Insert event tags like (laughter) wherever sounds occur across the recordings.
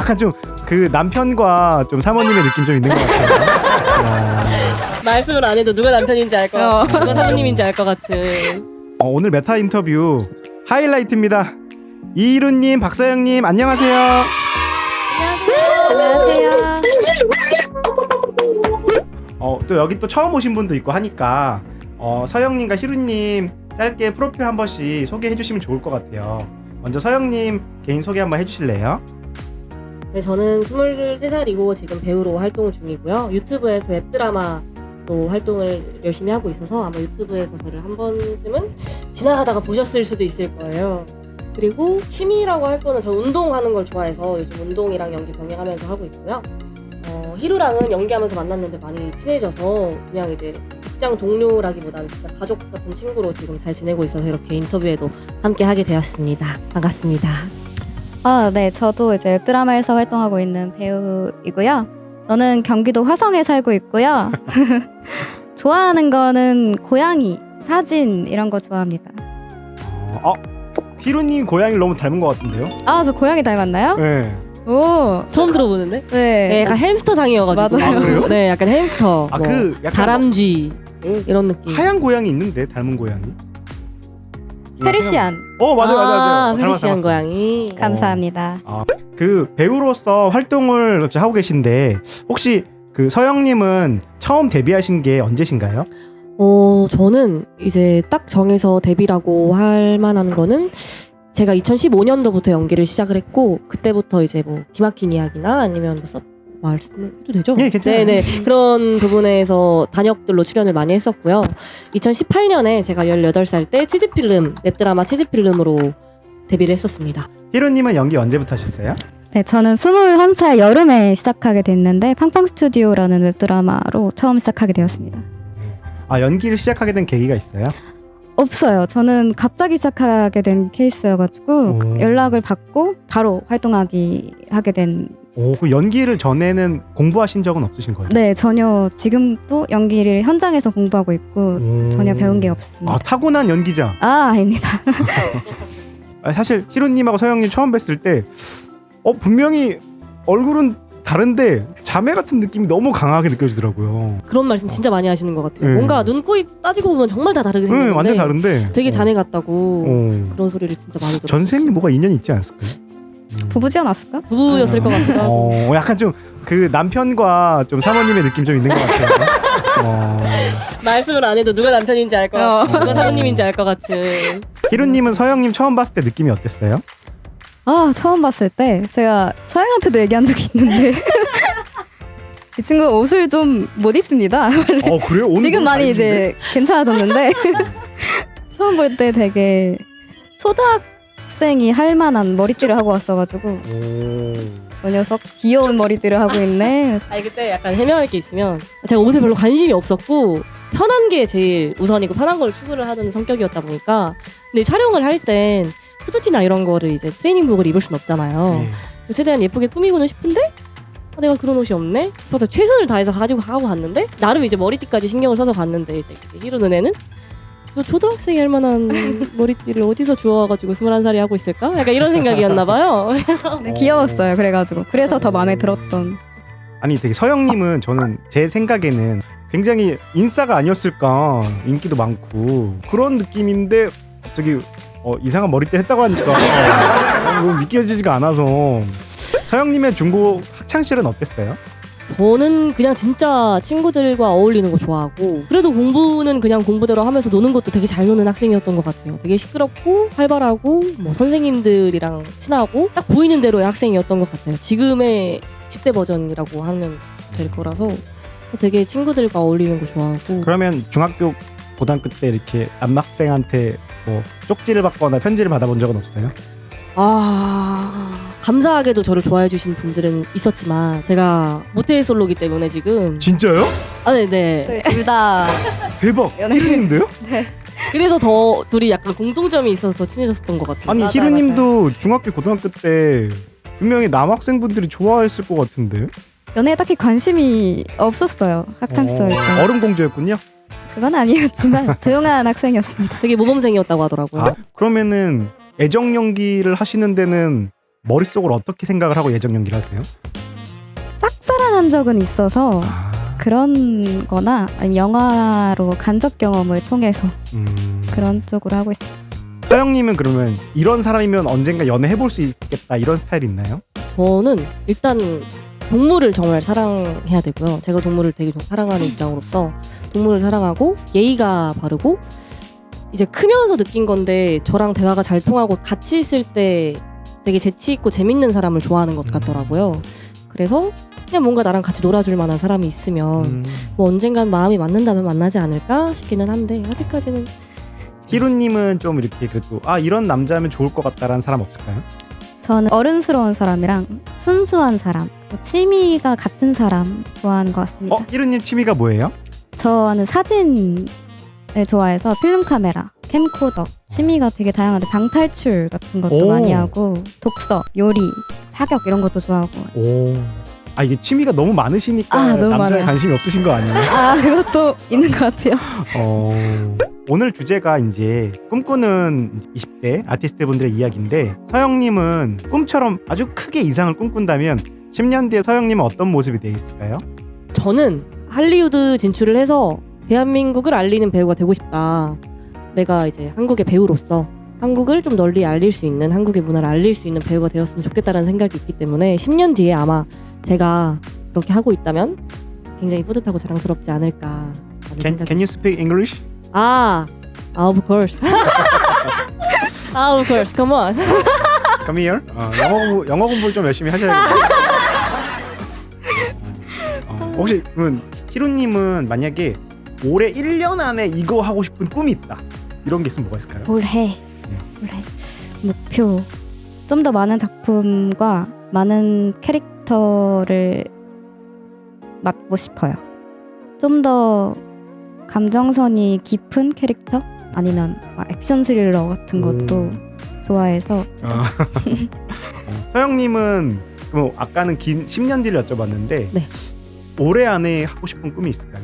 약간 좀 그 남편과 좀 사모님의 느낌 좀 있는 것 같아요. (laughs) 말씀을 안 해도 누가 남편인지 알 것 어. 같고 누가 사모님인지 알 것 같은 어, 오늘 메타 인터뷰 하이라이트입니다. 이루님, 박서영님 안녕하세요. 안녕하세요. 어, 또 여기 또 처음 오신 분도 있고 하니까 어, 서영님과 희루님 짧게 프로필 한 번씩 소개해 주시면 좋을 것 같아요. 먼저 서영님 개인 소개 한번 해주실래요? 네, 저는 23살이고 지금 배우로 활동 중이고요 유튜브에서 웹드라마로 활동을 열심히 하고 있어서 아마 유튜브에서 저를 한 번쯤은 지나가다가 보셨을 수도 있을 거예요 그리고 취미라고 할 거는 저 운동하는 걸 좋아해서 요즘 운동이랑 연기 병행하면서 하고 있고요 어, 히루랑은 연기하면서 만났는데 많이 친해져서 그냥 이제 직장 동료라기보다는 진짜 가족 같은 친구로 지금 잘 지내고 있어서 이렇게 인터뷰에도 함께 하게 되었습니다. 반갑습니다. 아, 네. 저도 이제 웹드라마에서 활동하고 있는 배우이고요. 저는 경기도 화성에 살고 있고요. (laughs) 좋아하는 거는 고양이, 사진 이런 거 좋아합니다. 어, 어, 희루님 고양이를 너무 닮은 것 같은데요? 아, 저 고양이 닮았나요? 네. 오. 처음 들어보는데? 네, 네. 약간 햄스터상이어가지고. 맞아요. 아, 그래요? 네, 약간 햄스터. 아, 뭐 그 약간 다람쥐 이런 느낌. 하얀 고양이 있는데 닮은 고양이? 페르시안. 어 맞아 맞아 맞아. 아, 닮았- 페르시안 닮았어. 고양이. 감사합니다. 그 배우로서 활동을 이렇게 하고 계신데 혹시 그 서영님은 처음 데뷔하신 게 언제신가요? 어, 저는 이제 딱 정해서 데뷔라고 할 만한 거는 제가 2015년도부터 연기를 시작을 했고 그때부터 이제 뭐 기막힌 이야기나 아니면 뭐 서, 말씀을 해도 되죠? 예, 괜찮아요. 네네 그런 부분에서 단역들로 출연을 많이 했었고요. 2018년에 제가 18살 때 치즈필름 웹드라마 치즈필름으로 데뷔를 했었습니다. 희루님은 연기 언제부터 하셨어요? 네, 저는 21살 여름에 시작하게 됐는데 팡팡 스튜디오라는 웹드라마로 처음 시작하게 되었습니다. 아 연기를 시작하게 된 계기가 있어요? 없어요. 저는 갑자기 시작하게 된 케이스여가지고 오. 연락을 받고 바로 활동하기 하게 된. 오, 그 연기를 전에는 공부하신 적은 없으신 거예요? 네, 전혀 지금도 연기를 현장에서 공부하고 있고 오. 전혀 배운 게 없습니다. 아 타고난 연기자. 아, 아닙니다. (laughs) 아, 사실 희루님하고 서영님 처음 뵀을 때, 어 분명히 얼굴은 다른데 자매 같은 느낌이 너무 강하게 느껴지더라고요. 그런 말씀 진짜 많이 하시는 것 같아요. 네. 뭔가 눈, 코, 입 따지고 보면 정말 다 다르게 응, 생겼는데 완전 다른데. 되게 어. 자네 같다고 어. 그런 소리를 진짜 많이 들었어요. 전생이 뭐가 인연이 있지 않았을까요? 음. 부부지 않았을까? 부부였을 것 같기도 하고 어, 약간 좀 그 남편과 좀 사모님의 느낌 좀 있는 것 같아요. (laughs) 어. 말씀을 안 해도 누가 남편인지 알 것 같고 어. 누가 사모님인지 알 것 같은 희루님은 서영님 처음 봤을 때 느낌이 어땠어요? 아, 처음 봤을 때 제가 서영한테도 얘기한 적이 있는데 (laughs) 이 친구 옷을 좀 못 입습니다. (laughs) 어 그래요? 오늘 지금 많이 잘 이제 괜찮아졌는데 처음 볼 때 되게 초등학 생이 할 만한 머리띠를 하고 왔어가지고 입는데? 저 녀석 귀여운 머리띠를 하고 있네. (laughs) 아니 그때 약간 해명할 게 있으면 제가 옷에 별로 관심이 없었고 편한 게 제일 우선이고 편한 걸 추구를 하는 성격이었다 보니까 근데 촬영을 할 땐 후드티나 이런 거를 이제 트레이닝복을 입을 순 오. 없잖아요 예. 최대한 예쁘게 꾸미고는 싶은데 아, 내가 그런 옷이 없네 그래서 최선을 다해서 가지고 가고 갔는데 나름 이제 머리띠까지 신경을 써서 갔는데 이제 히로 눈에는 저 초등학생이 할 만한 머리띠를 어디서 주워가지고 21살이 하고 있을까? 약간 이런 생각이었나 봐요 네, 귀여웠어요. 그래가지고 그래서 더 마음에 들었던. 아니 되게 서영님은 저는 제 생각에는 굉장히 인싸가 아니었을까 인기도 많고 그런 느낌인데 갑자기 어, 이상한 머리띠 했다고 하니까 어, 너무 믿겨지지가 않아서 서영님의 중고 학창 시절은 어땠어요? 저는 그냥 진짜 친구들과 어울리는 거 좋아하고 그래도 공부는 그냥 공부대로 하면서 노는 것도 되게 잘 노는 학생이었던 것 같아요. 되게 시끄럽고 활발하고 뭐 선생님들이랑 친하고 딱 보이는 대로의 학생이었던 것 같아요. 지금의 10대 버전이라고 하면 될 거라서 되게 친구들과 어울리는 거 좋아하고 그러면 중학교 고등학교 때 이렇게 남학생한테 뭐 쪽지를 받거나 편지를 받아본 적은 없어요? 아 감사하게도 저를 좋아해 주신 분들은 있었지만 제가 모태 솔로기 때문에 지금 진짜요? 아 네네 저희 둘 다 대박 연애를- 희루님도요? 그래서 더 둘이 약간 공통점이 있어서 더 친해졌던 것 같아요. 아니 맞아요, 희루님도 중학교 고등학교 때 분명히 남학생분들이 좋아했을 것 같은데 연애에 딱히 관심이 없었어요. 학창 시절 때. 어, 얼음 공주였군요. 그건 아니었지만 (laughs) 조용한 학생이었습니다. 되게 모범생이었다고 하더라고요. 아, 그러면은 애정 연기를 하시는 데는 머릿속으로 어떻게 생각을 하고 예정 연기를 하세요? 짝사랑한 적은 있어서 아, 그런 거나 아니면 영화로 간접 경험을 통해서 음. 그런 쪽으로 하고 있어요. 서영님은 그러면 이런 사람이면 언젠가 연애 해볼 수 있겠다 이런 스타일 있나요? 저는 일단 동물을 정말 사랑해야 되고요. 제가 동물을 되게 좀 사랑하는 입장으로서 동물을 사랑하고 예의가 바르고 이제 크면서 느낀 건데 저랑 대화가 잘 통하고 같이 있을 때 되게 재치 있고 재밌는 사람을 좋아하는 것 같더라고요. 그래서 그냥 뭔가 나랑 같이 놀아줄 만한 사람이 있으면 음. 뭐 언젠간 마음이 맞는다면 만나지 않을까 싶기는 한데 아직까지는 히루님은 좀 이렇게 그래도 아 이런 남자면 좋을 것 같다라는 사람 없을까요? 저는 어른스러운 사람이랑 순수한 사람, 취미가 같은 사람 좋아하는 것 같습니다. 어 히루님 취미가 뭐예요? 저는 사진을 좋아해서 필름 카메라, 캠코더, 취미가 되게 다양한데 방탈출 같은 것도 오. 많이 하고 독서, 요리, 사격 이런 것도 좋아하고 오. 아 이게 취미가 너무 많으시니까 아, 너무 남자에 많아요. 관심이 없으신 거 아니에요? (laughs) 아 그것도 있는 것 같아요. 어... 오늘 주제가 이제 꿈꾸는 20대 아티스트 분들의 이야기인데 서영님은 꿈처럼 아주 크게 이상을 꿈꾼다면 10년 뒤에 서영님은 어떤 모습이 되어 있을까요? 저는 할리우드 진출을 해서 대한민국을 알리는 배우가 되고 싶다. 내가 이제 한국의 배우로서 한국을 좀 널리 알릴 수 있는 한국의 문화를 알릴 수 있는 배우가 되었으면 좋겠다라는 생각이 있기 때문에 10년 뒤에 아마 제가 그렇게 하고 있다면 굉장히 뿌듯하고 자랑스럽지 않을까 Can, can you speak English? 아, of course. (laughs) 아, of course. Come on. Come here. 어, 영어 공부 영어 공부를 좀 열심히 하셔야겠어요. 어, 혹시 그러면 히로님은 만약에 올해 1년 안에 이거 하고 싶은 꿈이 있다. 이런 게 있으면 뭐가 있을까요? 올해 올해 목표 좀 더 많은 작품과 많은 캐릭터를 맡고 싶어요. 좀 더 감정선이 깊은 캐릭터 아니면 막 액션 스릴러 같은 것도 오. 좋아해서 어. 어, (laughs) 서영님은 그럼 아까는 긴 10년 뒤를 여쭤봤는데 네. 올해 안에 하고 싶은 꿈이 있을까요?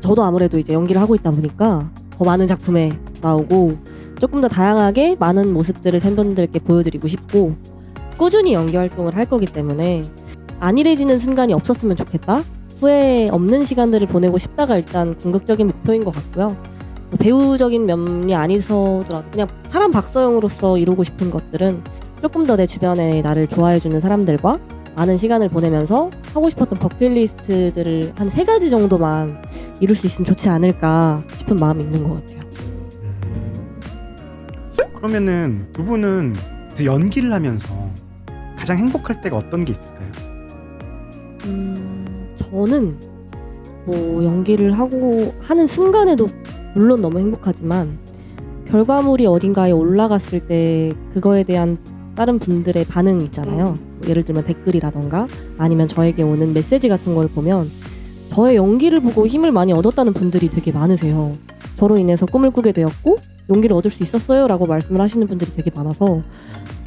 저도 아무래도 이제 연기를 하고 있다 보니까 더 많은 작품에 나오고 조금 더 다양하게 많은 모습들을 팬분들께 보여드리고 싶고 꾸준히 연기 활동을 할 거기 때문에 안일해지는 순간이 없었으면 좋겠다. 후회 없는 시간들을 보내고 싶다가 일단 궁극적인 목표인 것 같고요. 뭐 배우적인 면이 아니서더라도 그냥 사람 박서영으로서 이루고 싶은 것들은 조금 더 내 주변에 나를 좋아해주는 사람들과 많은 시간을 보내면서 하고 싶었던 버킷리스트들을 한 세 가지 정도만 이룰 수 있으면 좋지 않을까 싶은 마음이 있는 것 같아요. 그러면은 두 분은 그 연기를 하면서 가장 행복할 때가 어떤 게 있을까요? 음, 저는 뭐 연기를 하고 하는 순간에도 물론 너무 행복하지만 결과물이 어딘가에 올라갔을 때 그거에 대한 다른 분들의 반응 있잖아요. 뭐 예를 들면 댓글이라던가 아니면 저에게 오는 메시지 같은 걸 보면 저의 연기를 보고 힘을 많이 얻었다는 분들이 되게 많으세요. 저로 인해서 꿈을 꾸게 되었고 용기를 얻을 수 있었어요라고 말씀을 하시는 분들이 되게 많아서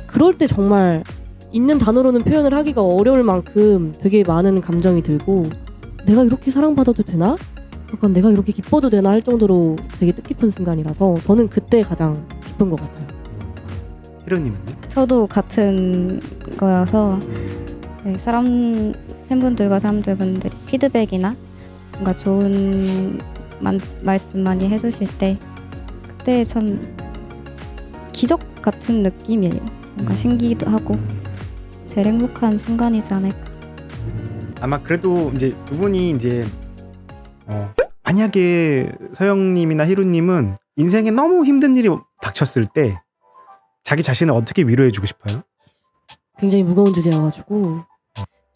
그럴 때 정말 있는 단어로는 표현을 하기가 어려울 만큼 되게 많은 감정이 들고 내가 이렇게 사랑받아도 되나? 약간 내가 이렇게 기뻐도 되나 할 정도로 되게 뜻깊은 순간이라서 저는 그때 가장 기쁜 것 같아요. 히로님은요? 저도 같은 거여서 네, 사람 팬분들과 사람들 분들이 피드백이나 뭔가 좋은 만, 말씀 많이 해주실 때 그때 참 기적 같은 느낌이에요. 뭔가 음. 신기도 하고 제일 행복한 순간이지 않을까. 아마 그래도 이제 두 분이 이제 어, 만약에 서영님이나 히로님은 인생에 너무 힘든 일이 닥쳤을 때 자기 자신을 어떻게 위로해주고 싶어요? 굉장히 무거운 주제여가지고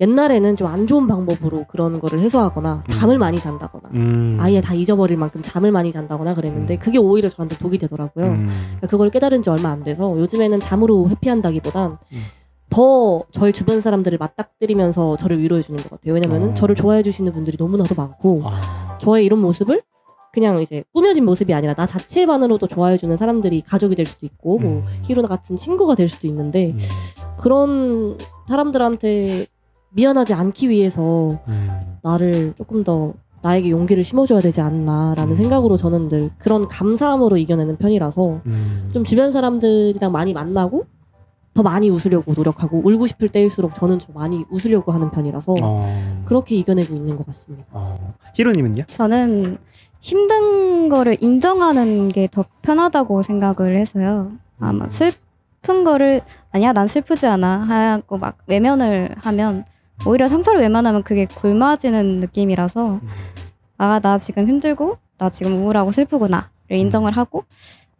옛날에는 좀 안 좋은 방법으로 그런 거를 해소하거나 잠을 많이 잔다거나 음. 아예 다 잊어버릴 만큼 잠을 많이 잔다거나 그랬는데 음. 그게 오히려 저한테 독이 되더라고요. 음. 그러니까 그걸 깨달은 지 얼마 안 돼서 요즘에는 잠으로 회피한다기보단 음. 더 저희 주변 사람들을 맞닥뜨리면서 저를 위로해 주는 것 같아요. 왜냐면은 어. 저를 좋아해 주시는 분들이 너무나도 많고 아. 저의 이런 모습을 그냥 이제 꾸며진 모습이 아니라 나 자체만으로도 좋아해 주는 사람들이 가족이 될 수도 있고 뭐 음. 히로나 같은 친구가 될 수도 있는데 음. 그런 사람들한테 미안하지 않기 위해서 음. 나를 조금 더 나에게 용기를 심어줘야 되지 않나라는 음. 생각으로 저는 늘 그런 감사함으로 이겨내는 편이라서 음. 좀 주변 사람들이랑 많이 만나고 더 많이 웃으려고 노력하고 울고 싶을 때일수록 저는 좀 많이 웃으려고 하는 편이라서 어. 그렇게 이겨내고 있는 것 같습니다. 어. 히로님은요? 저는 힘든 거를 인정하는 게 더 편하다고 생각을 해서요. 아마 슬픈 거를 아니야 난 슬프지 않아 하고 막 외면을 하면 오히려 상처를 외면하면 그게 굶어지는 느낌이라서 아 나 지금 힘들고 나 지금 우울하고 슬프구나를 인정을 하고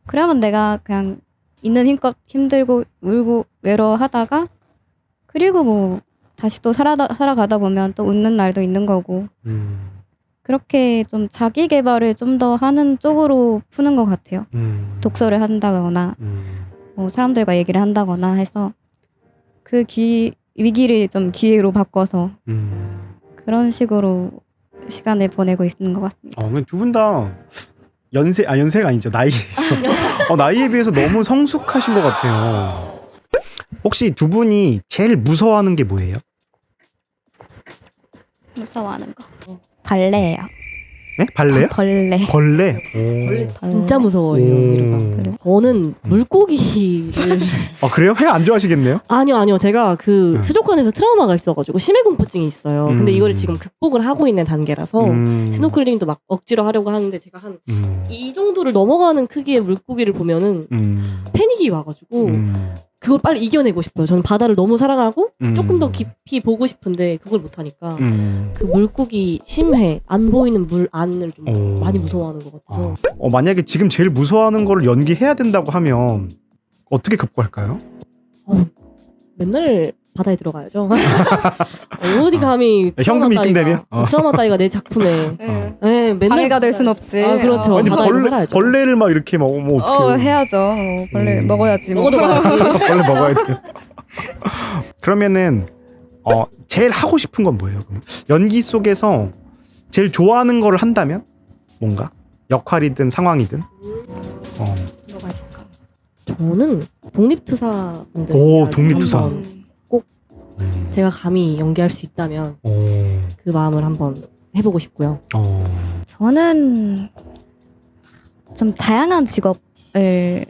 그러면 내가 그냥 있는 힘껏 힘들고 울고 외로워하다가 그리고 뭐 다시 또 살아다, 살아가다 보면 또 웃는 날도 있는 거고 음. 그렇게 좀 자기 개발을 좀 더 하는 쪽으로 푸는 것 같아요. 음. 독서를 한다거나 음. 뭐 사람들과 얘기를 한다거나 해서 그 기, 위기를 좀 기회로 바꿔서 음. 그런 식으로 시간을 보내고 있는 것 같습니다. 어, 두분 다 연세 아 연세가 아니죠 나이죠. (laughs) 어, 나이에 비해서 너무 성숙하신 것 같아요. 혹시 두 분이 제일 무서워하는 게 뭐예요? 무서워하는 거. 발레예요. 네? 발레요? 벌레. 벌레. 오. 원래 진짜 무서워해요. 오. 이루가. 저는 물고기를 (laughs) 아 그래요? 회 안 좋아하시겠네요? 아니요 아니요 제가 그 음. 수족관에서 트라우마가 있어가지고 심해 공포증이 있어요. 근데 음. 이거를 지금 극복을 하고 있는 단계라서 음. 스노클링도 막 억지로 하려고 하는데 제가 한이 음. 정도를 넘어가는 크기의 물고기를 보면은 음. 패닉이 와가지고 음. 그걸 빨리 이겨내고 싶어요. 저는 바다를 너무 사랑하고 음. 조금 더 깊이 보고 싶은데 그걸 못하니까 음. 그 물고기 심해 안 보이는 물 안을 좀 오. 많이 무서워하는 것 같아서 아. 어, 만약에 지금 제일 무서워하는 거를 연기해야 된다고 하면 어떻게 극복할까요? 맨날 바다에 들어가야죠. (laughs) 어디 감히 아, 현금 트라우마 입금 따위가- 되면? 어. 트라우마 따위가 내 작품에 네. 네, 맨날 방해가 될 순 없지. 아, 그렇죠. 어, 아니 바다에서 벌레, 살아야죠. 벌레를 막 이렇게 먹으면 어떻게 어, 해야죠. 어, 벌레 음. 먹어야지. 뭐. 먹어도 (laughs) 봐야지. 벌레 먹어야 돼요. 그러면은 어, 제일 하고 싶은 건 뭐예요? 그럼? 연기 속에서 제일 좋아하는 거를 한다면 뭔가 역할이든 상황이든 어. 뭐가 있을까? 저는 독립투사분들 오, 독립투사. 한번 제가 감히 연기할 수 있다면 오. 그 마음을 한번 해보고 싶고요. 어. 저는 좀 다양한 직업을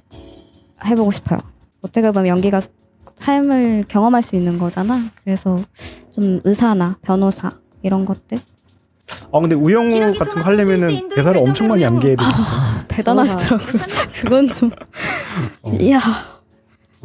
해보고 싶어요. 어떻게 보면 연기가 삶을 경험할 수 있는 거잖아. 그래서 좀 의사나 변호사 이런 것들 아 근데 우영우 같은 거 하려면은 대사를 엄청 많이 암기해야 돼. 대단하시더라고요. (laughs) 그건 좀 어. 이야 어.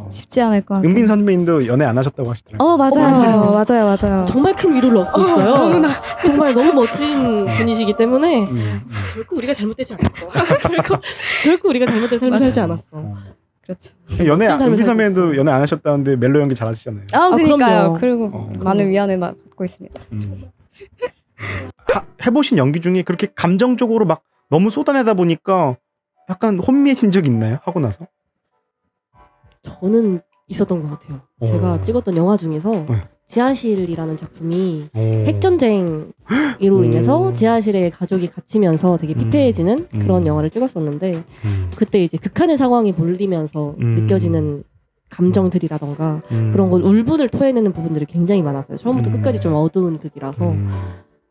쉽지 않을 것 같아요. 은빈 선배님도 연애 안 하셨다고 하시더라고요. 어 맞아요, 맞아요. 맞아요, 맞아요. 정말 큰 위로를 얻고 있어요. 정말 너무 멋진 분이시기 때문에 음, 음. 결코 우리가 잘못되지 않았어. (laughs) 결코, 결코 우리가 잘못된 삶을 맞아요. 살지 않았어. 어. 그렇죠. 연애 삶을 은빈 살고 선배님도. 연애 안 하셨다는데 멜로 연기 잘하시잖아요. 아, 그러니까요. 그럼요. 그리고 어. 많은 위안을 받고 있습니다. 음. 하, 해보신 연기 중에 그렇게 감정적으로 막 너무 쏟아내다 보니까 약간 혼미해진 적 있나요? 하고 나서? 저는 있었던 것 같아요. 오. 제가 찍었던 영화 중에서 네. 지하실이라는 작품이 오. 핵전쟁으로 오. 인해서 지하실에 가족이 갇히면서 되게 피폐해지는 음. 그런 영화를 찍었었는데 음. 그때 이제 극한의 상황이 몰리면서 음. 느껴지는 감정들이라던가 음. 그런 걸 울분을 토해내는 부분들이 굉장히 많았어요. 처음부터 음. 끝까지 좀 어두운 극이라서. 음.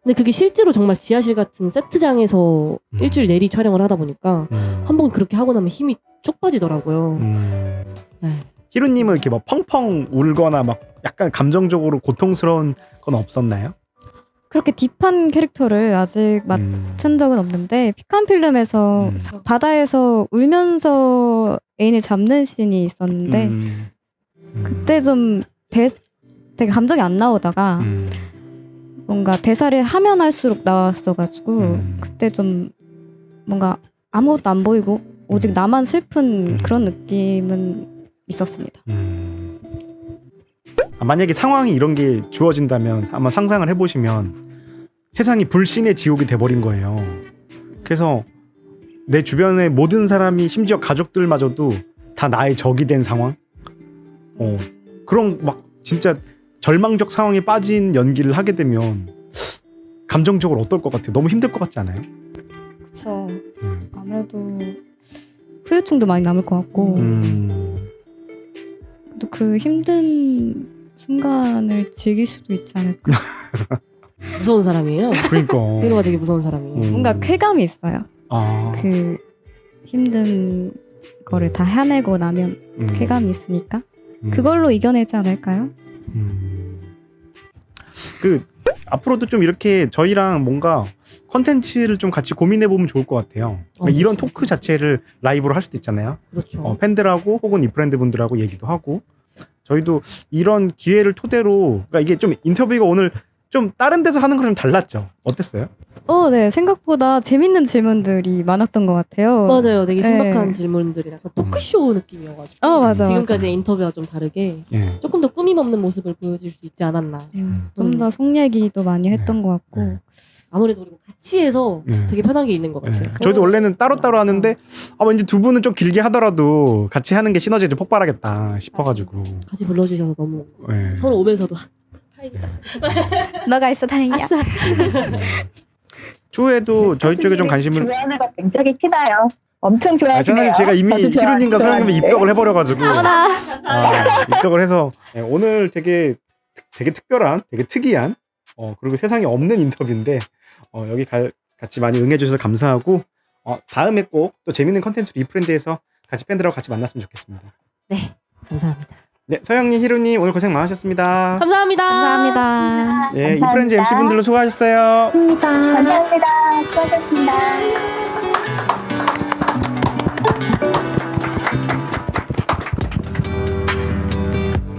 근데 그게 실제로 정말 지하실 같은 세트장에서 음. 일주일 내리 촬영을 하다 보니까 음. 한번 그렇게 하고 나면 힘이 쭉 빠지더라고요. 음. 네. 히로님은 이렇게 막 펑펑 울거나 막 약간 감정적으로 고통스러운 건 없었나요? 그렇게 딥한 캐릭터를 아직 맡은 음. 적은 없는데 피칸 필름에서 음. 사- 바다에서 울면서 애인을 잡는 씬이 있었는데 음. 음. 그때 좀 대, 되게 감정이 안 나오다가 음. 뭔가 대사를 하면 할수록 나왔어가지고 음. 그때 좀 뭔가 아무것도 안 보이고 오직 음. 나만 슬픈 음. 그런 느낌은 있었습니다. 음. 아, 만약에 상황이 이런 게 주어진다면 한번 상상을 해보시면 세상이 불신의 지옥이 돼버린 거예요. 그래서 내 주변의 모든 사람이 심지어 가족들마저도 다 나의 적이 된 상황. 어 그런 막 진짜 절망적 상황에 빠진 연기를 하게 되면 감정적으로 어떨 것 같아요? 너무 힘들 것 같지 않아요? 그쵸. 음. 아무래도 후유증도 많이 남을 것 같고 음. 또 그 힘든 순간을 즐길 수도 있지 않을까. (laughs) 무서운 사람이에요. 그러니까. 히로가 되게 무서운 사람이에요. 음. 뭔가 쾌감이 있어요. 아. 그 힘든 거를 다 해내고 나면 음. 쾌감이 있으니까 음. 그걸로 이겨내지 않을까요? 음. 그 앞으로도 좀 이렇게 저희랑 뭔가 컨텐츠를 좀 같이 고민해 보면 좋을 것 같아요. 어, 이런 그렇죠. 토크 자체를 라이브로 할 수도 있잖아요. 그렇죠. 어, 팬들하고 혹은 이 브랜드 분들하고 얘기도 하고 저희도 이런 기회를 토대로 그러니까 이게 좀 인터뷰가 오늘 좀 다른 데서 하는 거랑 좀 달랐죠. 어땠어요? 어, 네. 생각보다 재밌는 질문들이 많았던 것 같아요. 맞아요. 되게 신박한 네. 질문들이 약간 토크쇼 느낌이어가지고 어, 맞아, 지금까지의 인터뷰와 좀 다르게 예. 조금 더 꾸밈 없는 모습을 보여줄 수 있지 않았나. 음, 좀 더 속 얘기도 많이 했던 것 같고. 네. 아무래도 그리고 같이 해서 네. 되게 편한 게 있는 것 예. 같아요. 저희도 원래는 따로따로 하는데 아 왠지 두 분은 좀 길게 하더라도 같이 하는 게 시너지가 좀 폭발하겠다 싶어가지고 같이 불러주셔서 너무 예. 서로 오면서도. 너가 있어 다행이야. 아싸. 추후에도 저희 쪽에 좀 관심을 좋아하는 거 굉장히 티나요. 엄청 아, 좋아하시네요. 저는 제가 이미 히로님과 서영님이. 입덕을 해버려가지고 어머나. 아, 입덕을 해서 예, 오늘 되게 되게 특별한, 되게 특이한, 어, 그리고 세상에 없는 인터뷰인데 어, 여기 갈- 같이 많이 응해주셔서 감사하고 어, 다음에 꼭 또 재밌는 컨텐츠로 이 프렌드에서 같이 팬들하고 같이 만났으면 좋겠습니다. 네, 감사합니다. 네, 서영님, 희루님 오늘 고생 많으셨습니다. 감사합니다. 감사합니다. 예, 네, 이프렌즈 MC 분들로 수고하셨어요. 고맙습니다. 감사합니다. 수고하셨습니다. 네.